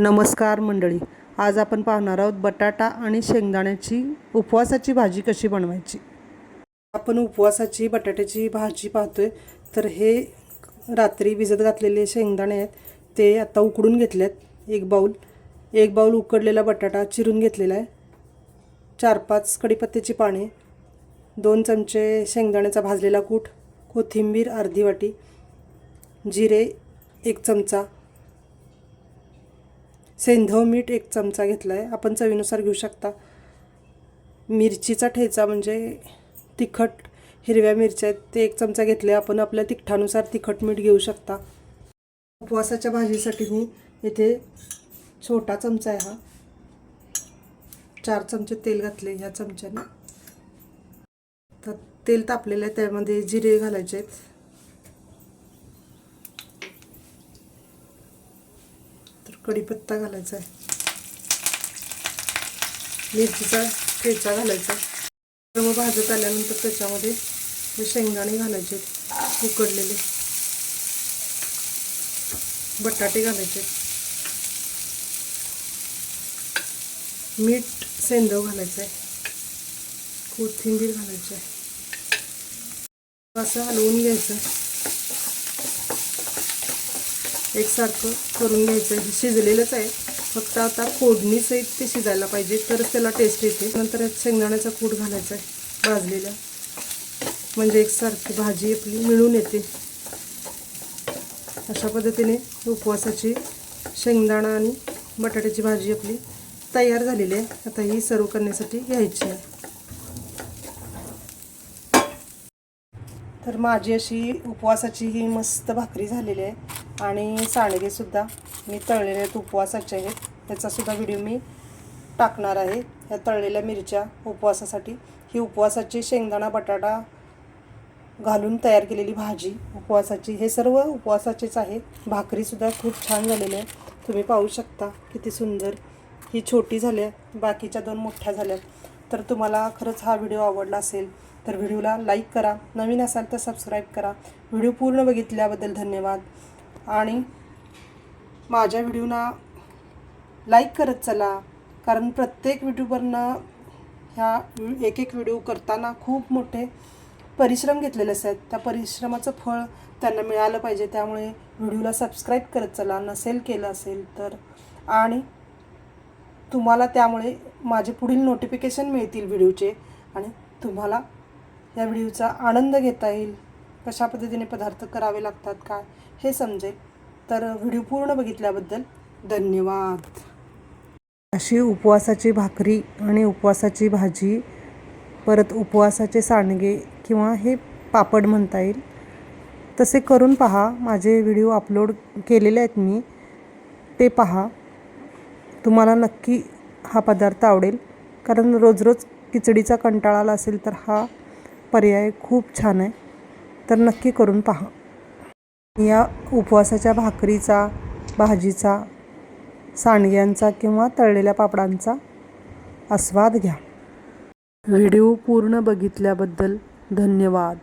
नमस्कार मंडळी. आज आपण पाहणार आहोत बटाटा आणि शेंगदाण्याची उपवासाची भाजी कशी बनवायची? आपण उपवासाची बटाट्याची भाजी पाहतोय. तर हे रात्री भिजत घातलेले शेंगदाणे आहेत. ते आता उकडून घेतलेत. एक बाऊल एक बाऊल उकडलेला बटाटा चिरून घेतलेला आहे. चार पाच कढीपत्त्याची पाने. दोन चमचे शेंगदाण्याचा भाजलेला कूट. कोथिंबीर अर्धी वाटी. जिरे एक चमचा. सेंधव मीठ एक चमचा घेतला आहे आपण चवीनुसार घेऊ शकता. मिरचीचा ठेचा म्हणजे तिखट हिरव्या मिरच्या आहेत ते एक चमचा घेतले. आपण आपल्या तिखटानुसार तिखट मीठ घेऊ शकता. उपवासाच्या भाजीसाठी मी इथे छोटा चमचा आहे हा. चार चमचे तेल घातले ह्या चमच्याने. तर तेल तापलेलं आहे त्यामध्ये जिरे घालायचे आहेत. कढीपत्ता घालायचा आहे. मिरचीचा ठेचा घालायचा. तर मग भाजत आल्यानंतर त्याच्यामध्ये हे शेंगदाणे घालायचे उकडलेले. बटाटे घालायचे मीठ सेंदव घालायचं आहे. कोथिंबीर घालायची आहे. असं हलवून घ्यायचं. एकसारखं करून घ्यायचं हे शिजलेलंच आहे. फक्त आता फोडणीसहित ते शिजायला पाहिजे. तरच त्याला टेस्ट येते. नंतर यात शेंगदाण्याचा कूट घालायचा आहे. भाजलेला. म्हणजे एकसारखी भाजी आपली मिळून येते. अशा पद्धतीने उपवासाची शेंगदाणा आणि बटाट्याची भाजी आपली तयार झालेली आहे. आता ही सर्व करण्यासाठी घ्यायची आहे. तर माझी अशी उपवासाची ही मस्त भाकरी झालेली आहे. आणि सांडगेसुद्धा मी तळलेले आहेत उपवासाचे आहेत. त्याचासुद्धा व्हिडिओ मी टाकणार आहे. ह्या तळलेल्या मिरच्या उपवासासाठी ही उपवासाची शेंगदाणा बटाटा घालून तयार केलेली भाजी उपवासाची. हे सर्व उपवासाचेच आहे. भाकरीसुद्धा खूप छान झालेली आहे तुम्ही पाहू शकता किती सुंदर ही छोटी झाल्या बाकीच्या दोन मोठ्या झाल्या तर तुम्हाला खरंच हा व्हिडिओ आवडला असेल तर व्हिडिओला लाईक करा. नवीन असाल तर सबस्क्राईब करा. व्हिडिओ पूर्ण बघितल्याबद्दल धन्यवाद. आणि माझ्या व्हिडिओना लाईक करत चला. कारण प्रत्येक व्हिडिओवरनं ह्या एक एक व्हिडिओ करताना खूप मोठे परिश्रम घेतलेले असतात त्या परिश्रमाचं फळ त्यांना मिळालं पाहिजे. त्यामुळे व्हिडिओला सबस्क्राईब करत चला. नसेल केलं असेल तर. आणि तुम्हाला त्यामुळे माझे पुढील नोटिफिकेशन मिळतील व्हिडिओचे. आणि तुम्हाला या व्हिडिओचा आनंद घेता येईल. कशा पद्धतीने पदार्थ करावे लागतात काय हे समजेल. तर व्हिडिओ पूर्ण बघितल्याबद्दल धन्यवाद. अशी उपवासाची भाकरी आणि उपवासाची भाजी परत उपवासाचे सांडगे किंवा हे पापड म्हणता येईल तसे करून पहा. माझे व्हिडिओ अपलोड केलेले आहेत मी ते पहा. तुम्हाला नक्की हा पदार्थ आवडेल. कारण रोज रोज खिचडीचा कंटाळा आला असेल तर हा पर्याय खूप छान आहे. तर नक्की करून पहा. या उपवासाच्या भाकरीचा भाजीचा सांडग्यांचा किंवा तळलेल्या पापडांचा आस्वाद घ्या. व्हिडिओ पूर्ण बघितल्याबद्दल धन्यवाद.